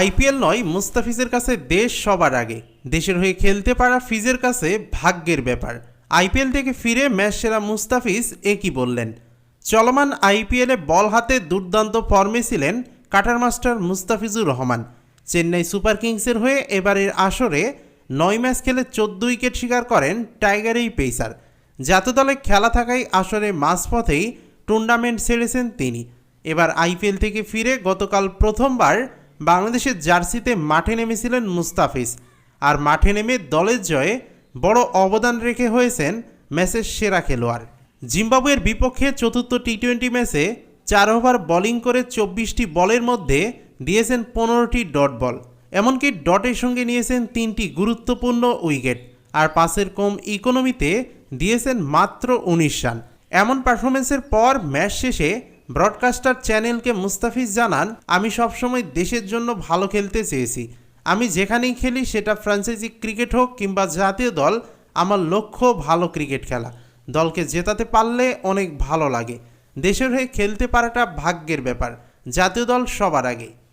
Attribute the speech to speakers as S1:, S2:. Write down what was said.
S1: IPL নয়, মুস্তাফিজের কাছে দেশ সবার আগে। দেশের হয়ে খেলতে পারা ফিজের কাছে ভাগ্যের ব্যাপার। আইপিএল থেকে ফিরে ম্যাচ সেরা মুস্তাফিজ একই বললেন। চলমান আইপিএলে বল হাতে দুর্দান্ত ফর্মে ছিলেন cutter master Mustafizur Rahman. Chennai super কিংসের হয়ে এবারের আসরে নয় ম্যাচ খেলে চোদ্দ উইকেট শিকার করেন টাইগার এই পেসার। জাতীয় দলে খেলা থাকায় আসরে মাঝপথেই টুর্নামেন্ট ছেড়েছেন তিনি। এবার আইপিএল থেকে ফিরে গতকাল প্রথমবার বাংলাদেশের জার্সিতে মাঠে নেমেছিলেন মুস্তাফিজ। আর মাঠে নেমে দলের জয়ে বড় অবদান রেখে হয়েছেন ম্যাচের সেরা খেলোয়াড়। জিম্বাবুয়ের বিপক্ষে চতুর্থ টি টোয়েন্টি ম্যাচে চার ওভার বোলিং করে চব্বিশটি বলের মধ্যে দিয়েছেন পনেরোটি ডট বল। এমনকি ডটের সঙ্গে নিয়েছেন তিনটি গুরুত্বপূর্ণ উইকেট। আর পাসের কম ইকোনমিতে দিয়েছেন মাত্র উনিশ রান। এমন পারফরমেন্সের পর ম্যাচ শেষে ব্রডকাস্টার চ্যানেলকে মুস্তাফিজ জানান, আমি সবসময় দেশের জন্য ভালো খেলতে চেয়েছি। আমি যেখানেই খেলি সেটা ফ্রাঞ্চাইজি ক্রিকেট হোক কিংবা জাতীয় দল, আমার লক্ষ্য ভালো ক্রিকেট খেলা। দলকে জেতাতে পারলে অনেক ভালো লাগে। দেশের হয়ে খেলতে পারাটা ভাগ্যের ব্যাপার। জাতীয় দল সবার আগে।